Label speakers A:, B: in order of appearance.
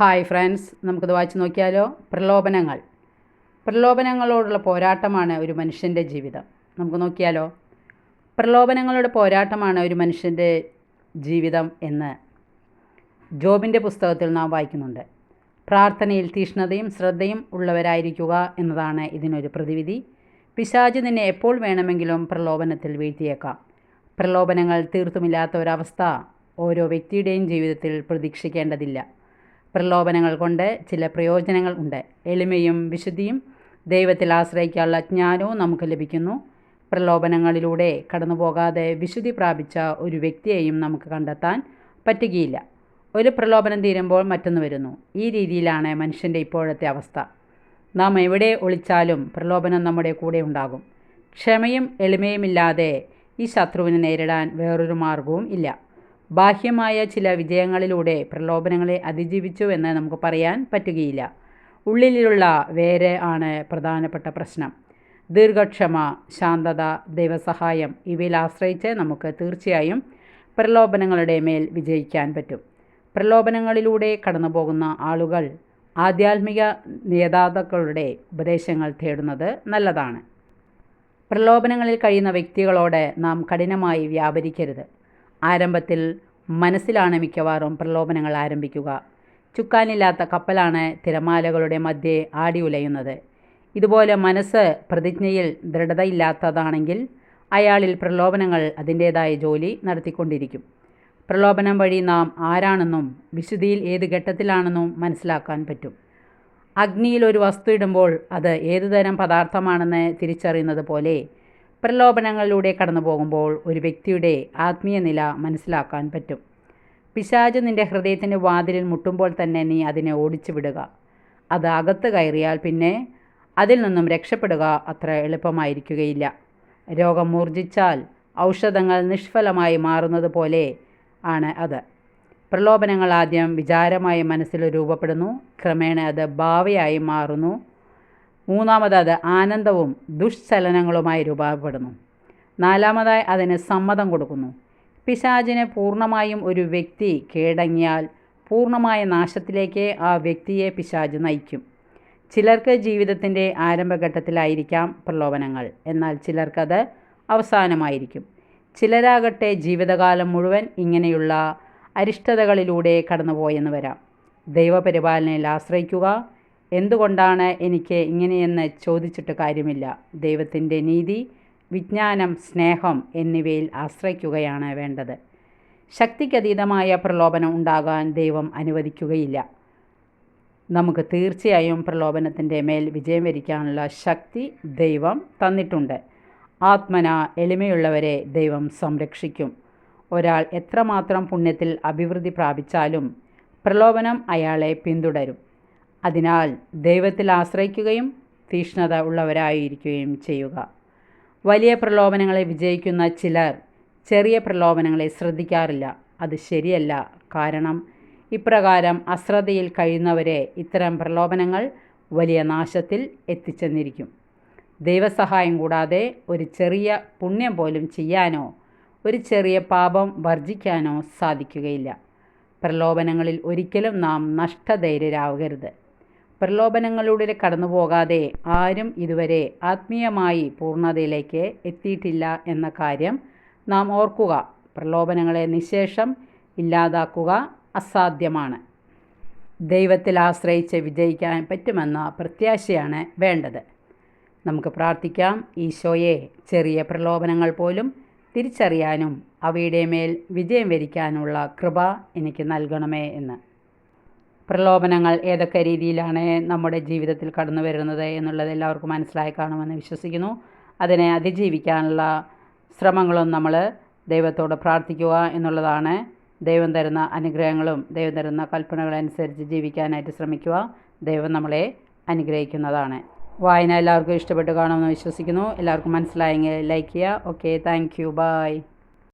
A: Hi friends നമുക്കിത് വായിച്ച് നോക്കിയാലോ? പ്രലോഭനങ്ങൾ. പ്രലോഭനങ്ങളോടുള്ള പോരാട്ടമാണ് ഒരു മനുഷ്യന്റെ ജീവിതം. നമുക്ക് നോക്കിയാലോ? പ്രലോഭനങ്ങളുടെ പോരാട്ടമാണ് ഒരു മനുഷ്യന്റെ ജീവിതം എന്ന് ജോബിന്റെ പുസ്തകത്തിൽ നാം വായിക്കുന്നുണ്ട്. പ്രാർത്ഥനയിൽ തീഷ്ണതയും ശ്രദ്ധയും ഉള്ളവരായിരിക്കുക എന്നതാണ് ഇതിനൊരു പ്രതിവിധി. പിശാജ് നിന്നെ എപ്പോൾ വേണമെങ്കിലും പ്രലോഭനത്തിൽ വീഴ്ത്തിയേക്കാം. പ്രലോഭനങ്ങൾ തീർത്തുമില്ലാത്ത ഒരവസ്ഥ ഓരോ വ്യക്തിയുടെയും ജീവിതത്തിൽ പ്രതീക്ഷിക്കേണ്ടതില്ല. പ്രലോഭനങ്ങൾ കൊണ്ട് ചില പ്രയോജനങ്ങൾ ഉണ്ട്. എളിമയും വിശുദ്ധിയും ദൈവത്തിൽ ആശ്രയിക്കാനുള്ള ജ്ഞാനവും നമുക്ക് ലഭിക്കുന്നു. പ്രലോഭനങ്ങളിലൂടെ കടന്നുപോകാതെ വിശുദ്ധി പ്രാപിച്ച ഒരു വ്യക്തിയെയും നമുക്ക് കണ്ടെത്താൻ പറ്റുകയില്ല. ഒരു പ്രലോഭനം തീരുമ്പോൾ മറ്റൊന്ന് വരുന്നു. ഈ രീതിയിലാണ് മനുഷ്യന്റെ ഇപ്പോഴത്തെ അവസ്ഥ. നാം എവിടെ ഒളിച്ചാലും പ്രലോഭനം നമ്മുടെ കൂടെ ഉണ്ടാകും. ക്ഷമയും എളിമയുമില്ലാതെ ഈ ശത്രുവിനെ നേരിടാൻ വേറൊരു മാർഗവും ഇല്ല. ബാഹ്യമായ ചില വിജയങ്ങളിലൂടെ പ്രലോഭനങ്ങളെ അതിജീവിച്ചു എന്ന് നമുക്ക് പറയാൻ പറ്റുകയില്ല. ഉള്ളിലുള്ള വേര് ആണ് പ്രധാനപ്പെട്ട പ്രശ്നം. ദീർഘക്ഷമ ശാന്തത ദൈവസഹായം ഇവയിൽ ആശ്രയിച്ച് നമുക്ക് തീർച്ചയായും പ്രലോഭനങ്ങളുടെ മേൽ വിജയിക്കാൻ പറ്റും. പ്രലോഭനങ്ങളിലൂടെ കടന്നു പോകുന്ന ആളുകൾ ആധ്യാത്മിക നേതാക്കളുടെ ഉപദേശങ്ങൾ തേടുന്നത് നല്ലതാണ്. പ്രലോഭനങ്ങളിൽ കഴിയുന്ന വ്യക്തികളോട് നാം കഠിനമായി വ്യാപരിക്കരുത്. ആരംഭത്തിൽ മനസ്സിലാണ് മിക്കവാറും പ്രലോഭനങ്ങൾ ആരംഭിക്കുക. ചുക്കാനില്ലാത്ത കപ്പലാണ് തിരമാലകളുടെ മധ്യേ ആടി ഉലയുന്നത്. ഇതുപോലെ മനസ്സ് പ്രതിജ്ഞയിൽ ദൃഢതയില്ലാത്തതാണെങ്കിൽ അയാളിൽ പ്രലോഭനങ്ങൾ അതിന്റേതായ ജോലി നടത്തിക്കൊണ്ടിരിക്കും. പ്രലോഭനം വഴി നാം ആരാണെന്നും വിശുദ്ധിയിൽ ഏത് ഘട്ടത്തിലാണെന്നും മനസ്സിലാക്കാൻ പറ്റും. അഗ്നിയിൽ ഒരു വസ്തു ഇടുമ്പോൾ അത് ഏതുതരം പദാർത്ഥമാണെന്ന് തിരിച്ചറിയുന്നത് പോലെ പ്രലോഭനങ്ങളിലൂടെ കടന്നു പോകുമ്പോൾ ഒരു വ്യക്തിയുടെ ആത്മീയ നില മനസ്സിലാക്കാൻ പറ്റും. പിശാജ് നിന്റെ ഹൃദയത്തിന്റെ വാതിലിൽ മുട്ടുമ്പോൾ തന്നെ നീ അതിനെ ഓടിച്ചു വിടുക അത് അകത്ത് കയറിയാൽ പിന്നെ അതിൽ നിന്നും രക്ഷപ്പെടുക അത്ര എളുപ്പമായിരിക്കുകയില്ല. രോഗം മൂർജിച്ചാൽ ഔഷധങ്ങൾ നിഷ്ഫലമായി മാറുന്നത് പോലെ ആണ് അത്. പ്രലോഭനങ്ങൾ ആദ്യം വിചാരമായി മനസ്സിൽ രൂപപ്പെടുന്നു. ക്രമേണ അത് ഭാവയായി മാറുന്നു. മൂന്നാമത് അത് ആനന്ദവും ദുഷ്ചലനങ്ങളുമായി രൂപപ്പെടുന്നു. നാലാമതായി അതിന് സമ്മതം കൊടുക്കുന്നു. പിശാചിനെ പൂർണമായും ഒരു വ്യക്തി കീഴടങ്ങിയാൽ പൂർണമായ നാശത്തിലേക്ക് ആ വ്യക്തിയെ പിശാജ് നയിക്കും. ചിലർക്ക് ജീവിതത്തിന്റെ ആരംഭഘട്ടത്തിലായിരിക്കാം പ്രലോഭനങ്ങൾ. എന്നാൽ ചിലർക്കത് അവസാനമായിരിക്കും. ചിലരാകട്ടെ ജീവിതകാലം മുഴുവൻ ഇങ്ങനെയുള്ള അരിഷ്ടതകളിലൂടെ കടന്നുപോയെന്ന് വരാം. ദൈവപരിപാലനയിൽ ആശ്രയിക്കുക എന്തുകൊണ്ടാണ് എനിക്ക് ഇങ്ങനെയെന്ന് ചോദിച്ചിട്ട് കാര്യമില്ല. ദൈവത്തിന്റെ നീതി വിജ്ഞാനം സ്നേഹം എന്നിവയിൽ ആശ്രയിക്കുകയാണ് വേണ്ടത്. ശക്തിക്കതീതമായ പ്രലോഭനം ഉണ്ടാകാൻ ദൈവം അനുവദിക്കുകയില്ല. നമുക്ക് തീർച്ചയായും പ്രലോഭനത്തിന്റെ മേൽ വിജയം വരിക്കാനുള്ള ശക്തി ദൈവം തന്നിട്ടുണ്ട്. ആത്മന എളിമയുള്ളവരെ ദൈവം സംരക്ഷിക്കും. ഒരാൾ എത്രമാത്രം പുണ്യത്തിൽ അഭിവൃദ്ധി പ്രാപിച്ചാലും പ്രലോഭനം അയാളെ പിന്തുടരും. അതിനാൽ ദൈവത്തിൽ ആശ്രയിക്കുകയും തീഷ്ണത ഉള്ളവരായിരിക്കുകയും ചെയ്യുക. വലിയ പ്രലോഭനങ്ങളെ വിജയിക്കുന്ന ചിലർ ചെറിയ പ്രലോഭനങ്ങളെ ശ്രദ്ധിക്കാറില്ല. അത് ശരിയല്ല. കാരണം ഇപ്രകാരം അശ്രദ്ധയിൽ കഴിയുന്നവരെ ഇത്തരം പ്രലോഭനങ്ങൾ വലിയ നാശത്തിൽ എത്തിച്ചെന്നിരിക്കും. ദൈവസഹായം കൂടാതെ ഒരു ചെറിയ പുണ്യം പോലും ചെയ്യാനോ ഒരു ചെറിയ പാപം വർജിക്കാനോ സാധിക്കുകയില്ല. പ്രലോഭനങ്ങളിൽ ഒരിക്കലും നാം നഷ്ടധൈര്യരാകരുത്. പ്രലോഭനങ്ങളിലൂടെ കടന്നു പോകാതെ ആരും ഇതുവരെ ആത്മീയമായി പൂർണതയിലേക്ക് എത്തിയിട്ടില്ല എന്ന കാര്യം നാം ഓർക്കുക. പ്രലോഭനങ്ങളെ നിശേഷം ഇല്ലാതാക്കുക അസാധ്യമാണ്. ദൈവത്തിൽ ആശ്രയിച്ച് വിജയിക്കാൻ പറ്റുമെന്ന പ്രത്യാശയാണ് വേണ്ടത്. നമുക്ക് പ്രാർത്ഥിക്കാം. ഈശോയെ ചെറിയ പ്രലോഭനങ്ങൾ പോലും തിരിച്ചറിയാനും അവയുടെ മേൽ വിജയം വരിക്കാനുള്ള കൃപ എനിക്ക് നൽകണമേ എന്ന്. പ്രലോഭനങ്ങൾ ഏതൊക്കെ രീതിയിലാണ് നമ്മുടെ ജീവിതത്തിൽ കടന്നു വരുന്നത് എന്നുള്ളത് എല്ലാവർക്കും മനസ്സിലായി കാണുമെന്ന് വിശ്വസിക്കുന്നു. അതിനെ അതിജീവിക്കാനുള്ള ശ്രമങ്ങളും നമ്മൾ ദൈവത്തോട് പ്രാർത്ഥിക്കുക എന്നുള്ളതാണ്. ദൈവം തരുന്ന അനുഗ്രഹങ്ങളും ദൈവം തരുന്ന കൽപ്പനകളനുസരിച്ച് ജീവിക്കാനായിട്ട് ശ്രമിക്കുക. ദൈവം നമ്മളെ അനുഗ്രഹിക്കുന്നതാണ്. വായന എല്ലാവർക്കും ഇഷ്ടപ്പെട്ട് കാണുമെന്ന് വിശ്വസിക്കുന്നു. എല്ലാവർക്കും മനസ്സിലായെങ്കിൽ ലൈക്ക് ചെയ്യുക. Okay thank you bye